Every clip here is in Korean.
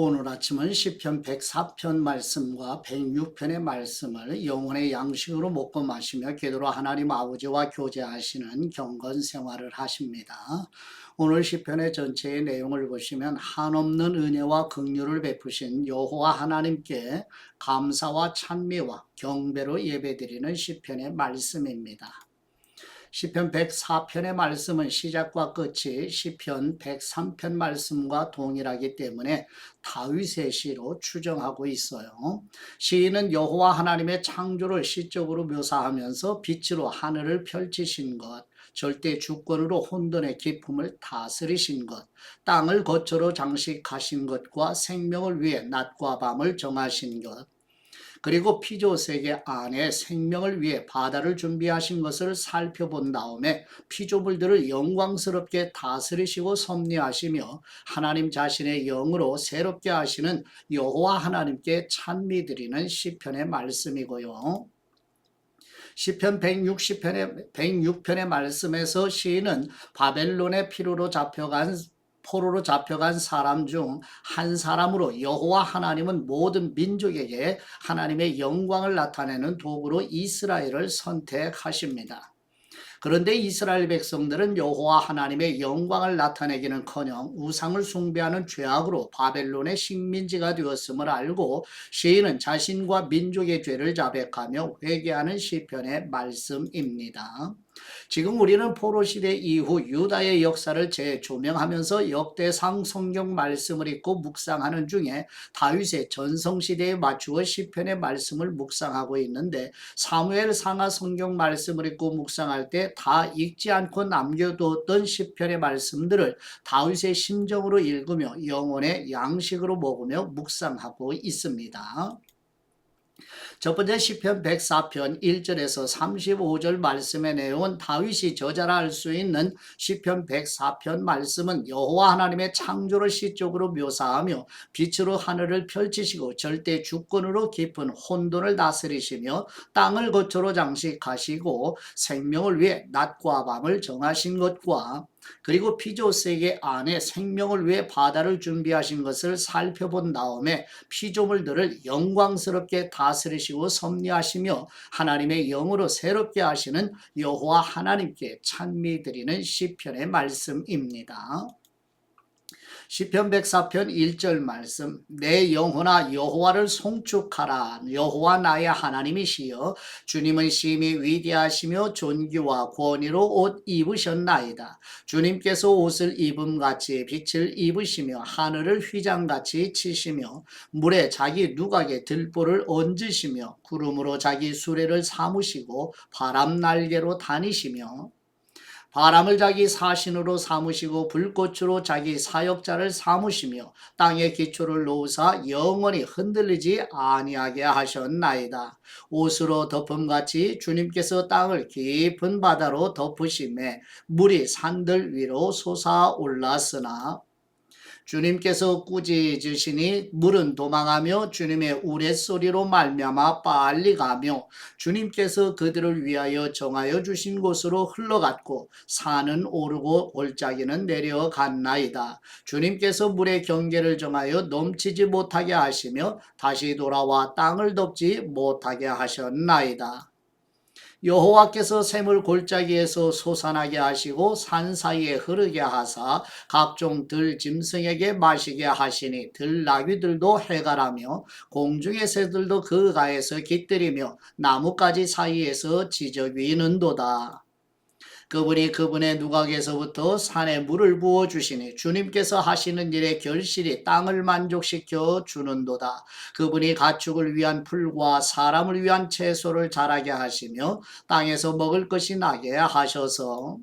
오늘 아침은 시편 104편 말씀과 106편의 말씀을 영혼의 양식으로 먹고 마시며 기도로 하나님 아버지와 교제하시는 경건 생활을 하십니다. 오늘 시편의 전체의 내용을 보시면 한없는 은혜와 긍휼을 베푸신 여호와 하나님께 감사와 찬미와 경배로 예배드리는 시편의 말씀입니다. 시편 104편의 말씀은 시작과 끝이 시편 103편 말씀과 동일하기 때문에 다윗의 시로 추정하고 있어요. 시인은 여호와 하나님의 창조를 시적으로 묘사하면서 빛으로 하늘을 펼치신 것, 절대 주권으로 혼돈의 기품을 다스리신 것, 땅을 거처로 장식하신 것과 생명을 위해 낮과 밤을 정하신 것, 그리고 피조 세계 안에 생명을 위해 바다를 준비하신 것을 살펴본 다음에 피조물들을 영광스럽게 다스리시고 섭리하시며 하나님 자신의 영으로 새롭게 하시는 여호와 하나님께 찬미 드리는 시편의 말씀이고요. 시편 160편의 106편의 말씀에서 시인은 바벨론의 피로로 잡혀간 포로로 잡혀간 사람 중 한 사람으로 여호와 하나님은 모든 민족에게 하나님의 영광을 나타내는 도구로 이스라엘을 선택하십니다. 그런데 이스라엘 백성들은 여호와 하나님의 영광을 나타내기는커녕 우상을 숭배하는 죄악으로 바벨론의 식민지가 되었음을 알고 시인은 자신과 민족의 죄를 자백하며 회개하는 시편의 말씀입니다. 지금 우리는 포로 시대 이후 유다의 역사를 재조명하면서 역대상 성경 말씀을 읽고 묵상하는 중에 다윗의 전성 시대에 맞추어 시편의 말씀을 묵상하고 있는데 사무엘 상하 성경 말씀을 읽고 묵상할 때 다 읽지 않고 남겨두었던 시편의 말씀들을 다윗의 심정으로 읽으며 영혼의 양식으로 먹으며 묵상하고 있습니다. 첫 번째 시편 104편 1절에서 35절 말씀의 내용은 다윗이 저자라 할 수 있는 시편 104편 말씀은 여호와 하나님의 창조를 시적으로 묘사하며 빛으로 하늘을 펼치시고 절대 주권으로 깊은 혼돈을 다스리시며 땅을 거처로 장식하시고 생명을 위해 낮과 밤을 정하신 것과 그리고 피조 세계 안에 생명을 위해 바다를 준비하신 것을 살펴본 다음에 피조물들을 영광스럽게 다스리시고 섭리하시며 하나님의 영으로 새롭게 하시는 여호와 하나님께 찬미 드리는 시편의 말씀입니다. 시편 104편 1절 말씀 내 영혼아 여호와를 송축하라. 여호와 나의 하나님이시여 주님은 심히 위대하시며 존귀와 권위로 옷 입으셨나이다. 주님께서 옷을 입음같이 빛을 입으시며 하늘을 휘장같이 치시며 물에 자기 누각에 들보를 얹으시며 구름으로 자기 수레를 삼으시고 바람 날개로 다니시며 바람을 자기 사신으로 삼으시고 불꽃으로 자기 사역자를 삼으시며 땅의 기초를 놓으사 영원히 흔들리지 아니하게 하셨나이다. 옷으로 덮음같이 주님께서 땅을 깊은 바다로 덮으심에 물이 산들 위로 솟아 올랐으나 주님께서 꾸짖으시니 물은 도망하며 주님의 우레소리로 말미암아 빨리 가며 주님께서 그들을 위하여 정하여 주신 곳으로 흘러갔고 산은 오르고 골짜기는 내려갔나이다. 주님께서 물의 경계를 정하여 넘치지 못하게 하시며 다시 돌아와 땅을 덮지 못하게 하셨나이다. 여호와께서 샘을 골짜기에서 솟아나게 하시고 산 사이에 흐르게 하사 각종 들 짐승에게 마시게 하시니 들 나귀들도 해가라며 공중의 새들도 그 가에서 깃들이며 나뭇가지 사이에서 지저귀는도다. 그분이 그분의 누각에서부터 산에 물을 부어 주시니 주님께서 하시는 일에 결실이 땅을 만족시켜 주는도다. 그분이 가축을 위한 풀과 사람을 위한 채소를 자라게 하시며 땅에서 먹을 것이 나게 하셔서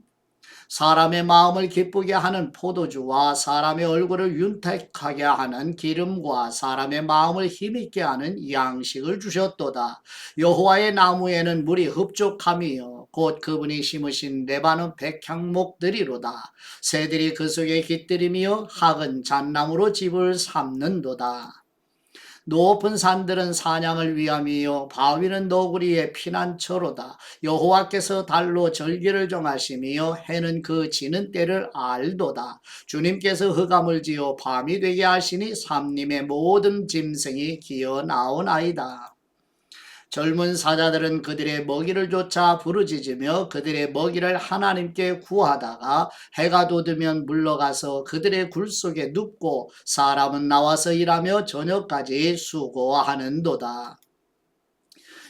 사람의 마음을 기쁘게 하는 포도주와 사람의 얼굴을 윤택하게 하는 기름과 사람의 마음을 힘있게 하는 양식을 주셨도다. 여호와의 나무에는 물이 흡족함이요 곧 그분이 심으신 레바논 백향목들이로다. 새들이 그 속에 깃들이며 학은 잣나무로 집을 삼는도다. 높은 산들은 사냥을 위함이요 바위는 너구리의 피난처로다. 여호와께서 달로 절기를 정하시며 해는 그 지는 때를 알도다. 주님께서 흑암을 지어 밤이 되게 하시니 삼림의 모든 짐승이 기어 나오나이다. 젊은 사자들은 그들의 먹이를 쫓아 부르짖으며 그들의 먹이를 하나님께 구하다가 해가 돋으면 물러가서 그들의 굴 속에 눕고 사람은 나와서 일하며 저녁까지 수고하는도다.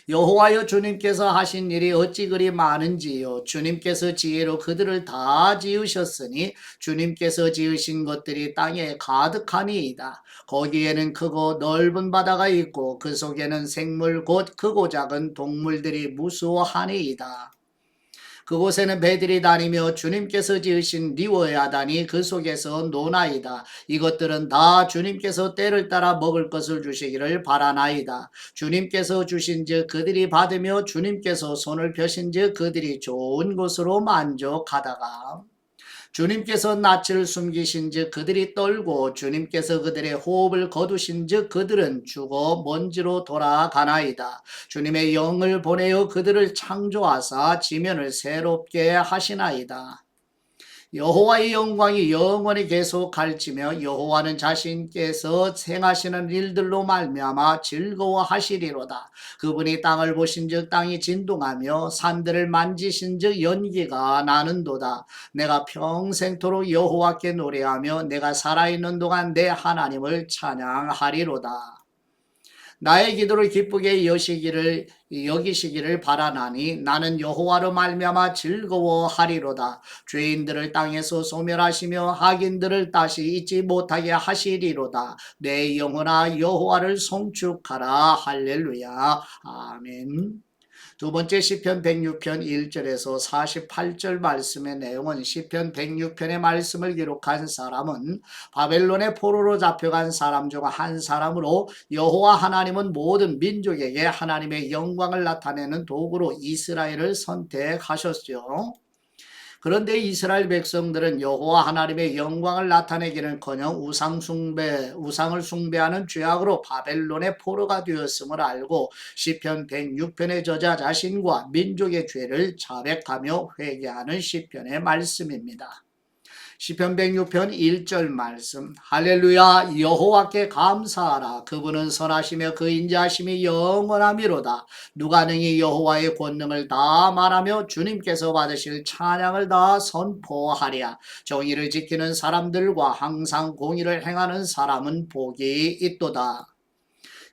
여호와여 주님께서 하신 일이 어찌 그리 많은지요. 주님께서 지혜로 그들을 다 지으셨으니 주님께서 지으신 것들이 땅에 가득하니이다. 거기에는 크고 넓은 바다가 있고 그 속에는 생물 곧 크고 작은 동물들이 무수하니이다 그곳에는 배들이 다니며 주님께서 지으신 리워야단이 그 속에서 노나이다. 이것들은 다 주님께서 때를 따라 먹을 것을 주시기를 바라나이다. 주님께서 주신즉 그들이 받으며 주님께서 손을 펴신즉 그들이 좋은 것으로 만족하다가 주님께서 낯을 숨기신즉 그들이 떨고 주님께서 그들의 호흡을 거두신즉 그들은 죽어 먼지로 돌아가나이다. 주님의 영을 보내어 그들을 창조하사 지면을 새롭게 하시나이다. 여호와의 영광이 영원히 계속 갈지며 여호와는 자신께서 행하시는 일들로 말미암아 즐거워하시리로다. 그분이 땅을 보신즉 땅이 진동하며 산들을 만지신즉 연기가 나는도다. 내가 평생토록 여호와께 노래하며 내가 살아있는 동안 내 하나님을 찬양하리로다. 나의 기도를 기쁘게 여시기를 여기시기를 바라나니 나는 여호와로 말미암아 즐거워하리로다. 죄인들을 땅에서 소멸하시며 악인들을 다시 잊지 못하게 하시리로다. 내 영혼아 여호와를 송축하라. 할렐루야. 아멘. 두 번째 시편 106편 1절에서 48절 말씀의 내용은 시편 106편의 말씀을 기록한 사람은 바벨론의 포로로 잡혀간 사람 중 한 사람으로 여호와 하나님은 모든 민족에게 하나님의 영광을 나타내는 도구로 이스라엘을 선택하셨죠. 그런데 이스라엘 백성들은 여호와 하나님의 영광을 나타내기는커녕 우상 숭배, 우상을 숭배하는 죄악으로 바벨론의 포로가 되었음을 알고 시편 106편의 저자 자신과 민족의 죄를 자백하며 회개하는 시편의 말씀입니다. 시편 106편 1절 말씀. 할렐루야 여호와께 감사하라. 그분은 선하시며 그 인자하심이 영원하미로다. 누가 능히 여호와의 권능을 다 말하며 주님께서 받으실 찬양을 다 선포하랴. 정의를 지키는 사람들과 항상 공의를 행하는 사람은 복이 있도다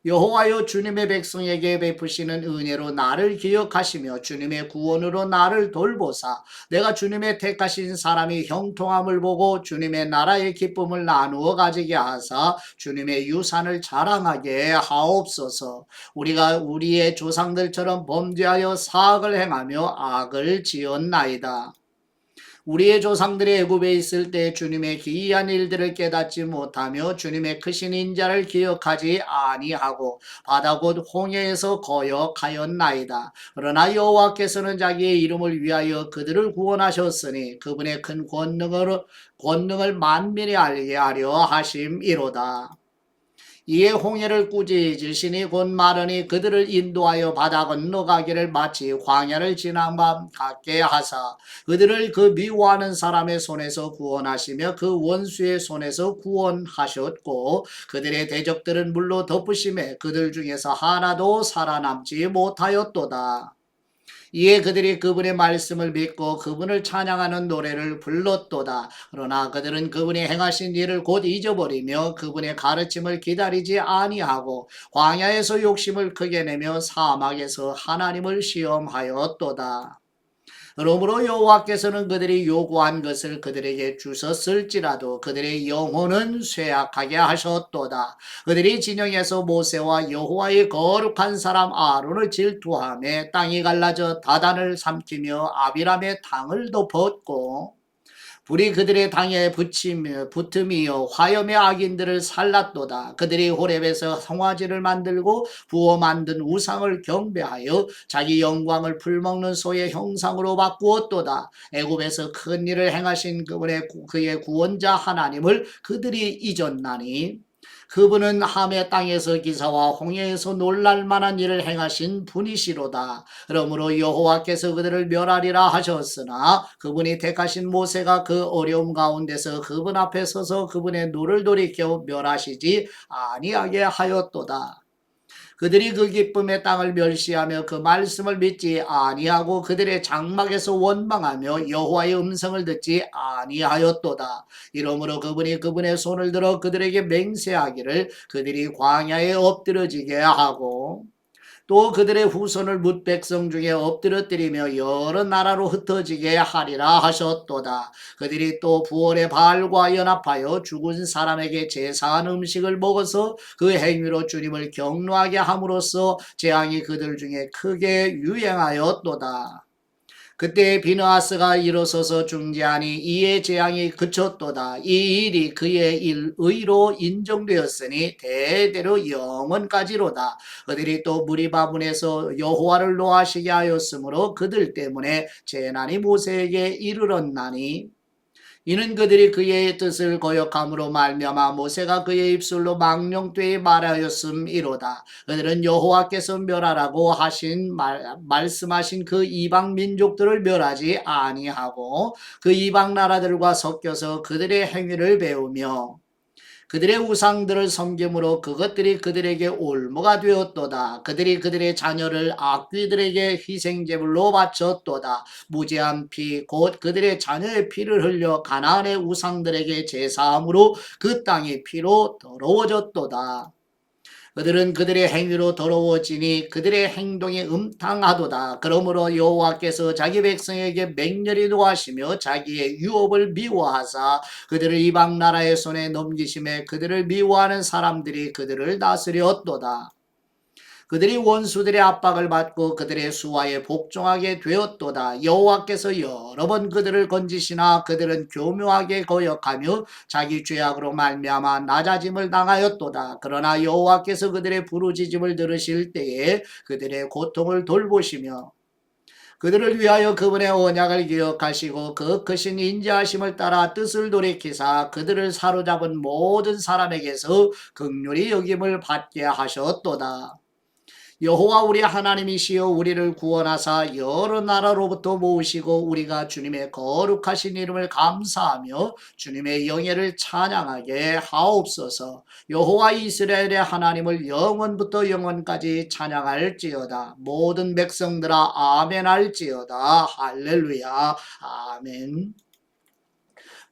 여호와여 주님의 백성에게 베푸시는 은혜로 나를 기억하시며 주님의 구원으로 나를 돌보사 내가 주님의 택하신 사람이 형통함을 보고 주님의 나라의 기쁨을 나누어 가지게 하사 주님의 유산을 자랑하게 하옵소서 우리가 우리의 조상들처럼 범죄하여 사악을 행하며 악을 지었나이다. 우리의 조상들이 애굽에 있을 때 주님의 기이한 일들을 깨닫지 못하며 주님의 크신 인자를 기억하지 아니하고 바다 곧 홍해에서 거역하였나이다. 그러나 여호와께서는 자기의 이름을 위하여 그들을 구원하셨으니 그분의 큰 권능을 권능을 만민이 알게 하려 하심이로다. 이에 홍해를 꾸짖으시니 곧 마르니 그들을 인도하여 바다 건너가기를 마치 광야를 지난 밤 같게 하사 그들을 그 미워하는 사람의 손에서 구원하시며 그 원수의 손에서 구원하셨고 그들의 대적들은 물로 덮으심에 그들 중에서 하나도 살아남지 못하였도다. 이에 그들이 그분의 말씀을 믿고 그분을 찬양하는 노래를 불렀도다. 그러나 그들은 그분이 행하신 일을 곧 잊어버리며 그분의 가르침을 기다리지 아니하고 광야에서 욕심을 크게 내며 사막에서 하나님을 시험하였도다. 그러므로 여호와께서는 그들이 요구한 것을 그들에게 주셨을지라도 그들의 영혼은 쇠약하게 하셨도다. 그들이 진영에서 모세와 여호와의 거룩한 사람 아론을 질투하며 땅이 갈라져 다단을 삼키며 아비람의 당을 덮었고 불이 그들의 당에 붙이며 붙음이요 화염의 악인들을 살랐도다. 그들이 호렙에서 성화지를 만들고 부어 만든 우상을 경배하여 자기 영광을 풀먹는 소의 형상으로 바꾸었도다. 애굽에서 큰 일을 행하신 그분의 그의 구원자 하나님을 그들이 잊었나니 그분은 함의 땅에서 기사와 홍해에서 놀랄 만한 일을 행하신 분이시로다. 그러므로 여호와께서 그들을 멸하리라 하셨으나 그분이 택하신 모세가 그 어려움 가운데서 그분 앞에 서서 그분의 노를 돌이켜 멸하시지 아니하게 하였도다. 그들이 그 기쁨의 땅을 멸시하며 그 말씀을 믿지 아니하고 그들의 장막에서 원망하며 여호와의 음성을 듣지 아니하였도다. 이러므로 그분이 그분의 손을 들어 그들에게 맹세하기를 그들이 광야에 엎드려지게 하고 또 그들의 후손을 뭇 백성 중에 엎드려뜨리며 여러 나라로 흩어지게 하리라 하셨도다. 그들이 또 부월의 바알과 연합하여 죽은 사람에게 제사한 음식을 먹어서 그 행위로 주님을 경노하게 함으로써 재앙이 그들 중에 크게 유행하였도다. 그때 비느하스가 일어서서 중재하니 이의 재앙이 그쳤도다. 이 일이 그의 일, 의로 인정되었으니 대대로 영원까지로다. 그들이 또 무리바분에서 여호와를 노하시게 하였으므로 그들 때문에 재난이 모세에게 이르렀나니 이는 그들이 그의 뜻을 거역함으로 말미암아 모세가 그의 입술로 망령되이 말하였음이로다. 그들은 여호와께서 멸하라고 하신 말, 말씀하신 그 이방 민족들을 멸하지 아니하고 그 이방 나라들과 섞여서 그들의 행위를 배우며 그들의 우상들을 섬김으로 그것들이 그들에게 올무가 되었도다. 그들이 그들의 자녀를 악귀들에게 희생제물로 바쳤도다. 무제한 피, 곧 그들의 자녀의 피를 흘려 가나안의 우상들에게 제사함으로 그 땅이 피로 더러워졌도다. 그들은 그들의 행위로 더러워지니 그들의 행동이 음탕하도다. 그러므로 여호와께서 자기 백성에게 맹렬히 노하시며 자기의 유업을 미워하사 그들을 이방 나라의 손에 넘기심에 그들을 미워하는 사람들이 그들을 다스렸도다. 그들이 원수들의 압박을 받고 그들의 수하에 복종하게 되었도다. 여호와께서 여러 번 그들을 건지시나 그들은 교묘하게 거역하며 자기 죄악으로 말미암아 낮아짐을 당하였도다. 그러나 여호와께서 그들의 부르짖음을 들으실 때에 그들의 고통을 돌보시며 그들을 위하여 그분의 언약을 기억하시고 그 크신 인자하심을 따라 뜻을 돌이키사 그들을 사로잡은 모든 사람에게서 극률이 여김을 받게 하셨도다. 여호와 우리 하나님이시여 우리를 구원하사 여러 나라로부터 모으시고 우리가 주님의 거룩하신 이름을 감사하며 주님의 영예를 찬양하게 하옵소서. 여호와 이스라엘의 하나님을 영원부터 영원까지 찬양할지어다. 모든 백성들아 아멘 할지어다. 할렐루야. 아멘.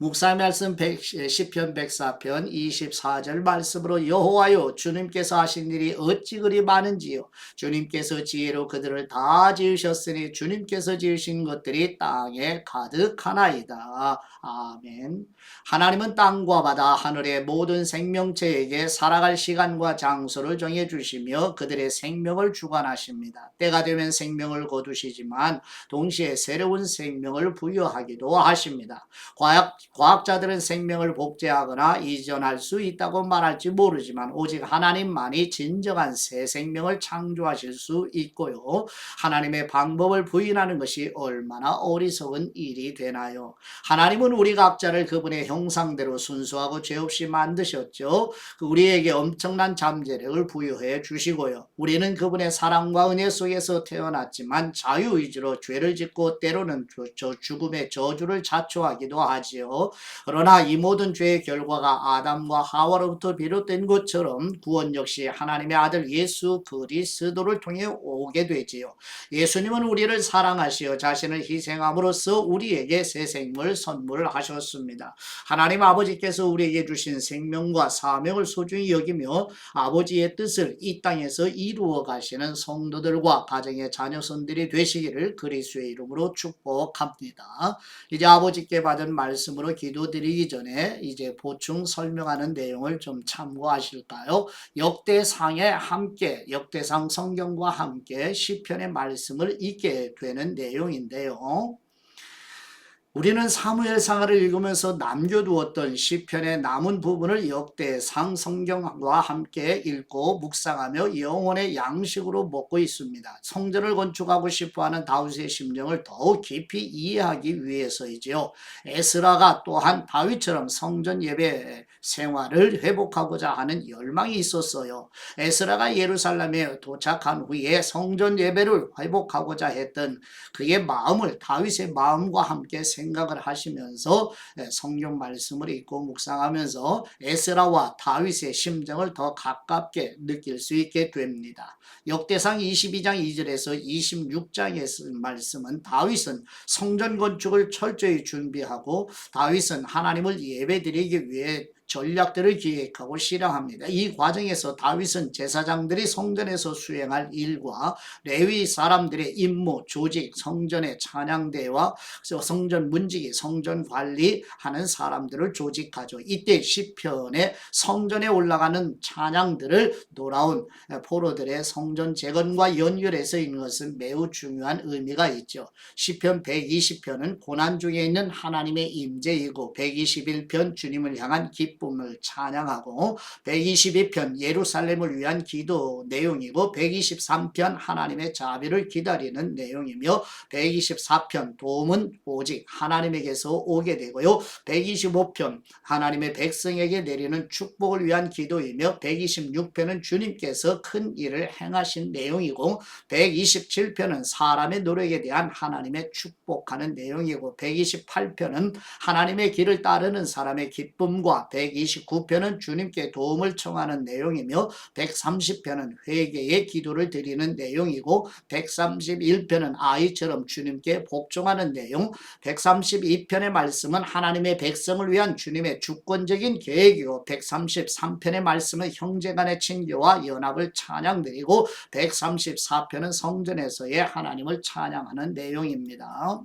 묵상 말씀 100, 10편 104편 24절 말씀으로 여호와여 주님께서 하신 일이 어찌 그리 많은지요? 주님께서 지혜로 그들을 다 지으셨으니 주님께서 지으신 것들이 땅에 가득하나이다. 아멘. 하나님은 땅과 바다 하늘의 모든 생명체에게 살아갈 시간과 장소를 정해 주시며 그들의 생명을 주관하십니다. 때가 되면 생명을 거두시지만 동시에 새로운 생명을 부여하기도 하십니다. 과학 과학자들은 생명을 복제하거나 이전할 수 있다고 말할지 모르지만 오직 하나님만이 진정한 새 생명을 창조하실 수 있고요. 하나님의 방법을 부인하는 것이 얼마나 어리석은 일이 되나요? 하나님은 우리 각자를 그분의 형상대로 순수하고 죄 없이 만드셨죠. 그 우리에게 엄청난 잠재력을 부여해 주시고요. 우리는 그분의 사랑과 은혜 속에서 태어났지만 자유의지로 죄를 짓고 때로는 저 죽음의 저주를 자초하기도 하지요. 그러나 이 모든 죄의 결과가 아담과 하와로부터 비롯된 것처럼 구원 역시 하나님의 아들 예수 그리스도를 통해 오게 되지요. 예수님은 우리를 사랑하시어 자신을 희생함으로써 우리에게 새 생명을 선물하셨습니다. 하나님 아버지께서 우리에게 주신 생명과 사명을 소중히 여기며 아버지의 뜻을 이 땅에서 이루어 가시는 성도들과 가정의 자녀손들이 되시기를 그리스도의 이름으로 축복합니다. 이제 아버지께 받은 말씀으로 기도드리기 전에 이제 보충 설명하는 내용을 좀 참고하실까요? 역대상에 함께 역대상 성경과 함께 시편의 말씀을 읽게 되는 내용인데요. 우리는 사무엘상을 읽으면서 남겨두었던 시편의 남은 부분을 역대상 성경과 함께 읽고 묵상하며 영혼의 양식으로 먹고 있습니다. 성전을 건축하고 싶어하는 다윗의 심정을 더욱 깊이 이해하기 위해서이지요. 에스라가 또한 다윗처럼 성전 예배 생활을 회복하고자 하는 열망이 있었어요. 에스라가 예루살렘에 도착한 후에 성전 예배를 회복하고자 했던 그의 마음을 다윗의 마음과 함께 생각을 하시면서 예, 성경 말씀을 읽고 묵상하면서 에스라와 다윗의 심정을 더 가깝게 느낄 수 있게 됩니다. 역대상 22장 2절에서 26장의 말씀은 다윗은 성전 건축을 철저히 준비하고 다윗은 하나님을 예배드리기 위해 전략들을 기획하고 실행합니다. 이 과정에서 다윗은 제사장들이 성전에서 수행할 일과 레위 사람들의 임무, 조직, 성전의 찬양대와 성전 문지기, 성전 관리하는 사람들을 조직하죠. 이때 시편에 성전에 올라가는 찬양들을 돌아온 포로들의 성전 재건과 연결해서 있는 것은 매우 중요한 의미가 있죠. 시편 120편은 고난 중에 있는 하나님의 임재이고 121편 주님을 향한 기쁨 기쁨을 찬양하고 122편 예루살렘을 위한 기도 내용이고 123편 하나님의 자비를 기다리는 내용이며 124편 도움은 오직 하나님에게서 오게 되고요. 125편 하나님의 백성에게 내리는 축복을 위한 기도이며 126편은 주님께서 큰 일을 행하신 내용이고 127편은 사람의 노력에 대한 하나님의 축복하는 내용이고 128편은 하나님의 길을 따르는 사람의 기쁨과 129편은 주님께 도움을 청하는 내용이며 130편은 회개의 기도를 드리는 내용이고 131편은 아이처럼 주님께 복종하는 내용 132편의 말씀은 하나님의 백성을 위한 주님의 주권적인 계획이고 133편의 말씀은 형제간의 친교와 연합을 찬양드리고 134편은 성전에서의 하나님을 찬양하는 내용입니다.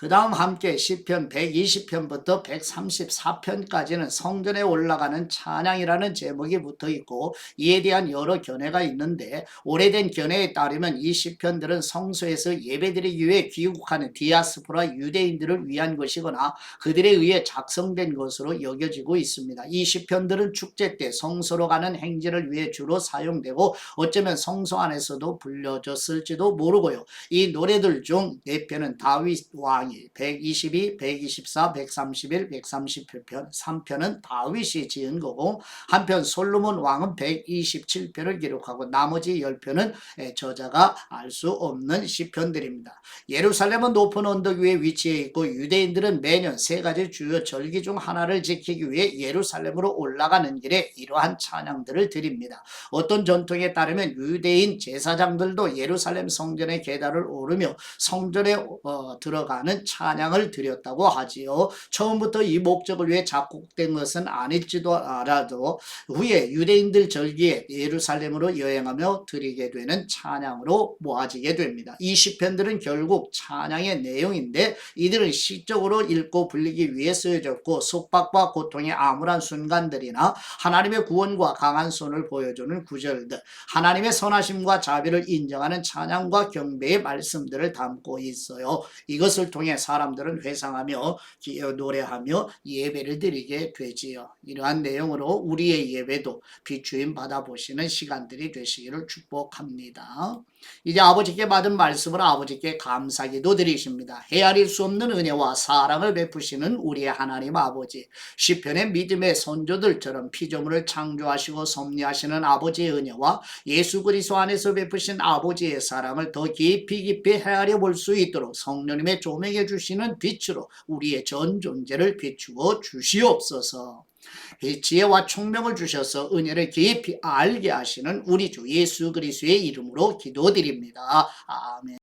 그 다음 함께 시편 120편부터 134편까지는 성전에 올라가는 찬양이라는 제목이 붙어 있고 이에 대한 여러 견해가 있는데 오래된 견해에 따르면 이 시편들은 성소에서 예배드리기 위해 귀국하는 디아스포라 유대인들을 위한 것이거나 그들에 의해 작성된 것으로 여겨지고 있습니다. 이 시편들은 축제 때 성소로 가는 행진을 위해 주로 사용되고 어쩌면 성소 안에서도 불려졌을지도 모르고요. 이 노래들 중 4편은 다윗 왕 왕이 122, 124, 131, 138편 3편은 다윗이 지은 거고 한편 솔로몬 왕은 127편을 기록하고 나머지 10편은 저자가 알 수 없는 시편들입니다. 예루살렘은 높은 언덕 위에 위치해 있고 유대인들은 매년 세 가지 주요 절기 중 하나를 지키기 위해 예루살렘으로 올라가는 길에 이러한 찬양들을 드립니다. 어떤 전통에 따르면 유대인 제사장들도 예루살렘 성전의 계단을 오르며 성전에 어, 들어가는 찬양을 드렸다고 하지요. 처음부터 이 목적을 위해 작곡된 것은 아닐지도 알아도 후에 유대인들 절기에 예루살렘으로 여행하며 드리게 되는 찬양으로 모아지게 됩니다. 이 시편들은 결국 찬양의 내용인데 이들은 시적으로 읽고 불리기 위해 쓰여졌고 속박과 고통의 암울한 순간들이나 하나님의 구원과 강한 손을 보여주는 구절들 하나님의 선하심과 자비를 인정하는 찬양과 경배의 말씀들을 담고 있어요. 이것을 통해 통해 사람들은 회상하며 노래하며 예배를 드리게 되지요. 이러한 내용으로 우리의 예배도 비추임 받아보시는 시간들이 되시기를 축복합니다. 이제 아버지께 받은 말씀을 아버지께 감사기도 드리십니다. 헤아릴 수 없는 은혜와 사랑을 베푸시는 우리의 하나님 아버지 시편의 믿음의 선조들처럼 피조물을 창조하시고 섭리하시는 아버지의 은혜와 예수 그리스도 안에서 베푸신 아버지의 사랑을 더 깊이 깊이 헤아려 볼 수 있도록 성령님의 조명 해 주시는 빛으로 우리의 전 존재를 비추어 주시옵소서. 지혜와 총명을 주셔서 은혜를 깊이 알게 하시는 우리 주 예수 그리스도의 이름으로 기도드립니다. 아멘.